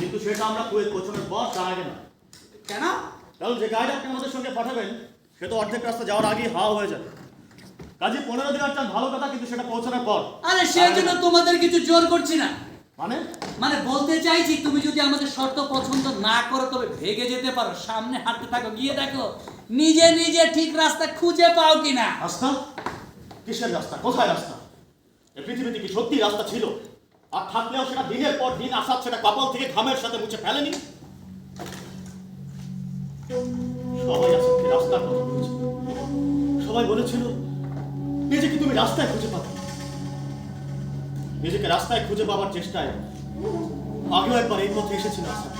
কিন্তু সেটা আমরা কুয়েত পৌঁছানোর পর তার আগে না কেন? কারণ যে গাইড আপনি আমাদের সঙ্গে পাঠাবেন সে তো অর্ধেক রাস্তা যাওয়ার আগেই হাওয়া হয়ে যাবে। কাজে পনেরো দিন চান ভালো কথা কিন্তু সেটা পৌঁছানোর পর। আরে সেই জন্য তোমাদের কিছু জোর করছি না। মানে? মানে বলতে চাইছি তুমি যদি আমাদের শর্ত পছন্দ না করো তবে ভেগে যেতে পারো সামনে হাঁটতে থাকো গিয়ে দেখো নিজে নিজে ঠিক রাস্তা খুঁজে পাও কিনা। রাস্তা? কিসের রাস্তা? কোথায় রাস্তা? এই পৃথিবীতে কি সত্যি রাস্তা ছিল? আর থাকলেও সেটা দিনের পর দিন আসাদ সেটা কপাল থেকে ঘামের সাথে মুছে ফেলেনি। সবাই রাস্তার কথা বলেছিল সবাই বলেছিল, নিজেকে তুমি রাস্তায় খুঁজে পাবে। নিজেকে রাস্তায় খুঁজে পাওয়ার চেষ্টায় আগেও একবার এই পথে এসেছিল আসাদ।